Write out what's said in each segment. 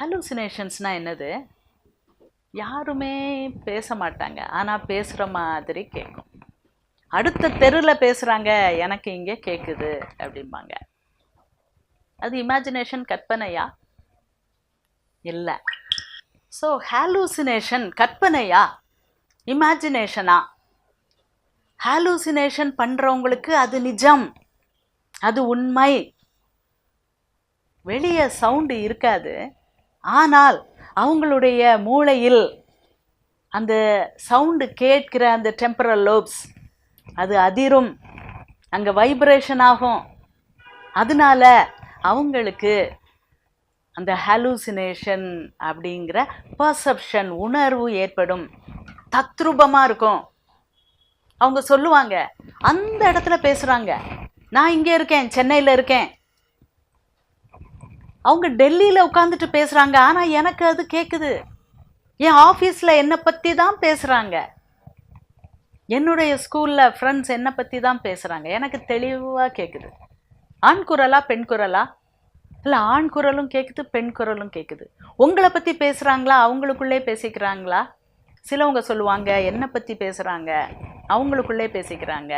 ஹலூசினேஷன்ஸ்னால் என்னது? யாருமே பேச மாட்டாங்க ஆனால் பேசுகிற மாதிரி கேட்கும் அடுத்த தெருவில் பேசுகிறாங்க எனக்கு இங்கே கேட்குது அப்படிம்பாங்க. அது இமேஜினேஷன் கற்பனையா? இல்லை. ஸோ ஹாலூசினேஷன் கற்பனையா? இமேஜினேஷனா ஹாலூசினேஷன் பண்ணுறவங்களுக்கு அது நிஜம். அது உண்மை. வெளியே சவுண்டு இருக்காது. ஆனால் அவங்களுடைய மூளையில் அந்த சவுண்டு கேட்கிற அந்த டெம்பரல் லோப்ஸ் அது அதிரும் அங்கே வைப்ரேஷன் ஆகும். அதனால அவங்களுக்கு அந்த ஹலூசினேஷன் அப்படிங்கிற பர்செப்ஷன் உணர்வு ஏற்படும். தத்ரூபமாக இருக்கும். அவங்க சொல்லுவாங்க அந்த இடத்துல பேசுகிறாங்க நான் இங்கே இருக்கேன் சென்னையில் இருக்கேன். அவங்க டெல்லியில் உட்காந்துட்டு பேசுகிறாங்க ஆனால் எனக்கு அது கேட்குது என் ஆஃபீஸில் என்னை பற்றி தான் பேசுகிறாங்க என்னுடைய ஸ்கூலில் ஃப்ரெண்ட்ஸ் என்னை பற்றி தான் பேசுகிறாங்க எனக்கு தெளிவாக கேட்குது ஆண் குரலா பெண் குரலா? இல்லை ஆண் குரலும் கேட்குது பெண் குரலும் கேட்குது உங்களை பற்றி பேசுகிறாங்களா அவங்களுக்குள்ளே பேசிக்கிறாங்களா? சிலவங்க சொல்லுவாங்க என்னை பற்றி பேசுகிறாங்க அவங்களுக்குள்ளே பேசிக்கிறாங்க.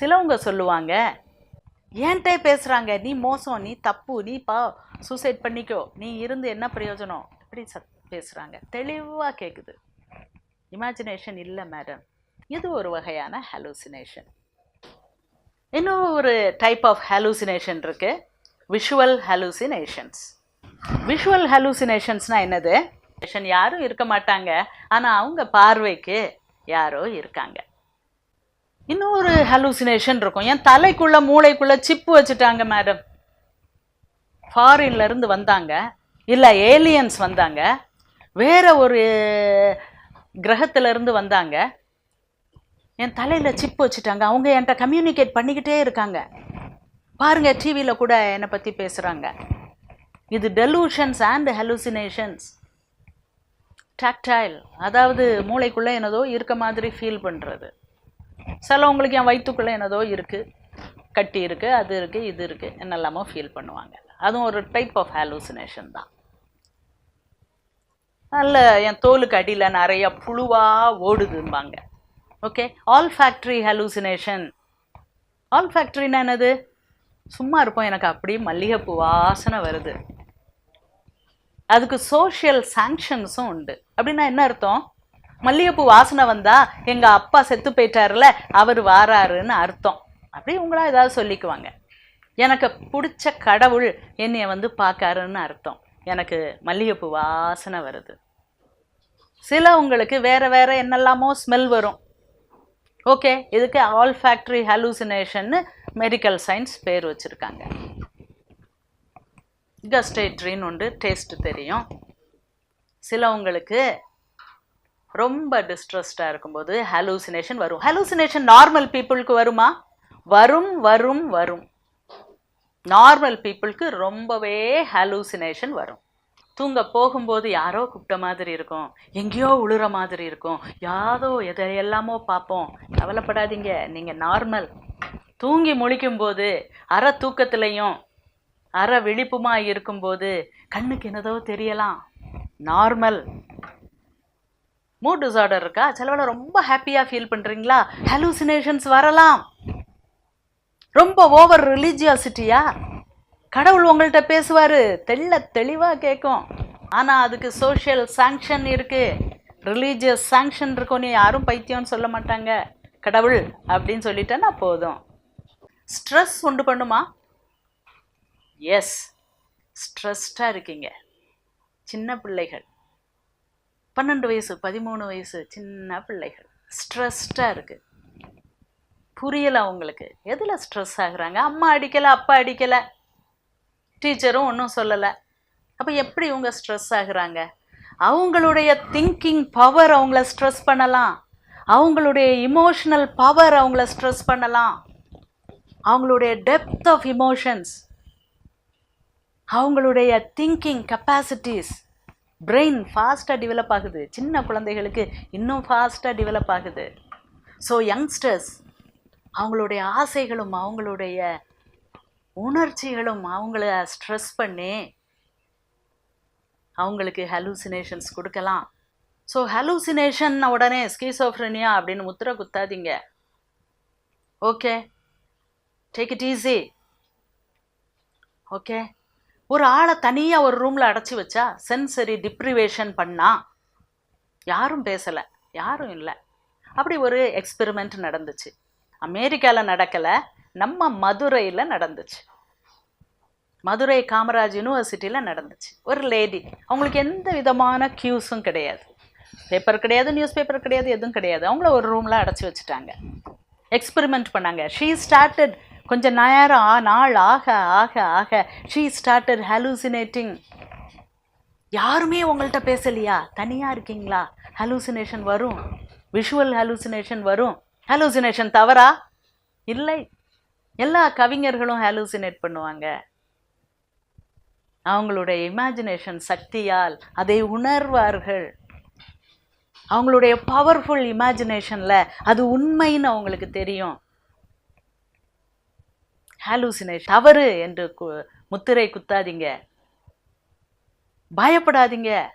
சிலவங்க சொல்லுவாங்க ஏன்ட்டே பேசுகிறாங்க நீ மோசம் நீ தப்பு நீ பா சூசைட் பண்ணிக்கோ. நீ இருந்து என்ன பிரயோஜனம்? இப்படி சத் பேசுகிறாங்க தெளிவாக கேட்குது இமேஜினேஷன் இல்லை மேடம் இது ஒரு வகையான ஹலூசினேஷன் இன்னும் ஒரு டைப் ஆஃப் ஹலூசினேஷன் இருக்கு விஷுவல் ஹலூசினேஷன்ஸ் விஷுவல் ஹலூசினேஷன்ஸ்னால் என்னது? யாரும் இருக்க மாட்டாங்க. ஆனால் அவங்க பார்வைக்கு யாரோ இருக்காங்க. இன்னொரு ஹலூசினேஷன் இருக்கும். என் தலைக்குள்ளே மூளைக்குள்ளே சிப்பு வச்சுட்டாங்க மேடம் ஃபாரின்ல இருந்து வந்தாங்க. இல்லை ஏலியன்ஸ் வந்தாங்க. வேற ஒரு கிரகத்துல இருந்து வந்தாங்க. என் தலையில் சிப்பு வச்சுட்டாங்க. அவங்க என்கிட்ட கம்யூனிகேட் பண்ணிக்கிட்டே இருக்காங்க. பாருங்க டிவியில் கூட என்னை பற்றி பேசுகிறாங்க இது டெலூஷன்ஸ் அண்ட் ஹலூசினேஷன்ஸ் டாக்டைல் அதாவது மூளைக்குள்ளே என்னதோ இருக்க மாதிரி ஃபீல் பண்ணுறது சிலவங்களுக்கு என் வயிற்றுக்குள்ளே என்னதோ இருக்குது கட்டி இருக்குது அது இருக்குது இது இருக்குது என்னெல்லாமோ ஃபீல் பண்ணுவாங்க. அதுவும் ஒரு டைப் ஆஃப் ஹாலூசினேஷன் தான். நல்ல என் தோலுக்கு அடியில் நிறைய புழுவாக ஓடுதும்பாங்க. ஓகே ஆல் ஃபேக்ட்ரி ஹலூசினேஷன் ஆல் ஃபேக்ட்ரின்னா என்னது? சும்மா இருப்போம் எனக்கு அப்படியே மல்லிகைப்பூ வாசனை வருது. அதுக்கு சோஷியல் சாங்ஷன்ஸும் உண்டு. அப்படின்னா என்ன அர்த்தம்? மல்லிகைப்பூ வாசனை வந்தால் எங்கள் அப்பா செத்து போயிட்டார்ல அவர் வாராருன்னு அர்த்தம். அப்படி உங்களா ஏதாவது சொல்லிக்குவாங்க. எனக்கு பிடிச்ச கடவுள் என்னைய வந்து பார்க்காருன்னு அர்த்தம். எனக்கு மல்லிகைப்பூ வாசனை வருது. சில உங்களுக்கு வேற வேற என்னெல்லாமோ ஸ்மெல் வரும். ஓகே இதுக்கு ஆல் ஃபேக்ட்ரி ஹலூசினேஷன்னு மெடிக்கல் சயின்ஸ் பேர் வச்சுருக்காங்க. கஸ்டேட்ரின்னு உண்டு டேஸ்ட் தெரியும். சிலவங்களுக்கு ரொம்ப டிஸ்ட்ரெஸ்டாக இருக்கும்போது ஹலூசினேஷன் வரும். ஹலூசினேஷன் நார்மல் பீப்புளுக்கு வருமா? வரும் வரும் வரும். நார்மல் பீப்புளுக்கு ரொம்பவே ஹாலூசினேஷன் வரும். தூங்க போகும்போது யாரோ கூப்பிட்ட மாதிரி இருக்கும். எங்கேயோ உழுற மாதிரி இருக்கும். யாரோ எதையெல்லாமோ பார்ப்போம். கவலைப்படாதீங்க. நீங்கள் நார்மல் தூங்கி முழிக்கும்போது அரை தூக்கத்துலையும் அரை விழிப்புமா இருக்கும்போது கண்ணுக்கு என்னதோ தெரியலாம். நார்மல் மூட் டிசார்டர் இருக்கா? சிலவேளை ரொம்ப ஹாப்பியாக ஃபீல் பண்ணுறீங்களா ஹலூசினேஷன்ஸ் வரலாம். ரொம்ப ஓவர் ரிலீஜியாசிட்டியா கடவுள் உங்கள்கிட்ட பேசுவார் தெள்ள தெளிவாக கேட்கும் ஆனால் அதுக்கு சோஷியல் சாங்ஷன் இருக்குது ரிலீஜியஸ் சாங்ஷன் இருக்கும் நீ யாரும் பைத்தியம்னு சொல்ல மாட்டாங்க. கடவுள் அப்படின்னு சொல்லிட்டேன்னா போதும். ஸ்ட்ரெஸ் உண்டு பண்ணுமா? எஸ் ஸ்ட்ரெஸ்டாக இருக்கீங்க. சின்ன பிள்ளைகள். பன்னெண்டு வயசு பதிமூணு வயசு சின்ன பிள்ளைகள். ஸ்ட்ரெஸ்டாக இருக்குது புரியலை அவங்களுக்கு. எதில் ஸ்ட்ரெஸ் ஆகுறாங்க? அம்மா அடிக்கலை அப்பா அடிக்கலை. டீச்சரும் ஒன்றும் சொல்லலை. அப்போ எப்படி இவங்க ஸ்ட்ரெஸ் ஆகுறாங்க? அவங்களுடைய திங்கிங் பவர் அவங்கள ஸ்ட்ரெஸ் பண்ணலாம். அவங்களுடைய இமோஷனல் பவர் அவங்கள ஸ்ட்ரெஸ் பண்ணலாம். அவங்களுடைய டெப்த் ஆஃப் இமோஷன்ஸ் அவங்களுடைய திங்கிங் கெப்பாசிட்டிஸ் பிரெயின் ஃபாஸ்ட்டாக டெவலப் ஆகுது. சின்ன குழந்தைகளுக்கு இன்னும் ஃபாஸ்ட்டாக டெவலப் ஆகுது. ஸோ யங்ஸ்டர்ஸ் அவங்களுடைய ஆசைகளும் அவங்களுடைய உணர்ச்சிகளும் அவங்கள ஸ்ட்ரெஸ் பண்ணி அவங்களுக்கு ஹலூசினேஷன்ஸ் கொடுக்கலாம். ஸோ ஹலூசினேஷன் உடனே ஸ்கீசோஃப்ரனியா அப்படின்னு முத்திரை குத்தாதீங்க. Okay take it easy okay ஒரு ஆளை தனியாக ஒரு ரூமில் அடைச்சி வச்சா சென்சரி டிப்ரிவேஷன் பண்ணால் யாரும் பேசலை. யாரும் இல்லை. அப்படி ஒரு எக்ஸ்பெரிமெண்ட் நடந்துச்சு. அமெரிக்காவில் நடக்கலை நம்ம மதுரையில் நடந்துச்சு. மதுரை காமராஜ் யூனிவர்சிட்டியில் நடந்துச்சு. ஒரு லேடி அவங்களுக்கு எந்த விதமான க்யூஸும் கிடையாது. பேப்பர் கிடையாது நியூஸ் பேப்பர் கிடையாது எதுவும் கிடையாது. அவங்கள ஒரு ரூமில் அடைச்சி வச்சுட்டாங்க. எக்ஸ்பெரிமெண்ட் பண்ணாங்க. ஷீ ஸ்டார்டட் கொஞ்சம் நேரம் ஆ- நாள் ஆக ஆக ஆக ஷீ ஸ்டார்டட் ஹலூசினேட்டிங் யாருமே உங்கள்கிட்ட பேசலையா? தனியாக இருக்கீங்களா? ஹலூசினேஷன் வரும். விஷுவல் ஹலூசினேஷன் வரும். ஹலூசினேஷன் தவறா? இல்லை. எல்லா கவிஞர்களும் ஹலூசினேட் பண்ணுவாங்க. அவங்களுடைய இமேஜினேஷன் சக்தியால் அதை உணர்வார்கள். அவங்களுடைய பவர்ஃபுல் இமேஜினேஷனில் அது உண்மைன்னு அவங்களுக்கு தெரியும். ஹாலூசினேஷன் தவறு என்று கு- முத்திரை குத்தாதீங்க. பயப்படாதீங்க.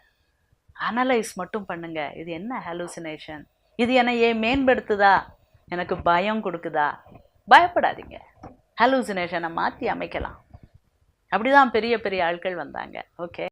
அனலைஸ் மட்டும் பண்ணுங்க. இது என்ன ஹாலூசினேஷன் இது என்னை ஏன் மேம்படுத்துதா? எனக்கு பயம் கொடுக்குதா? பயப்படாதீங்க. ஹலூசினேஷனை மாற்றி அமைக்கலாம். அப்படிதான் பெரிய பெரிய ஆட்கள் வந்தாங்க. ஓகே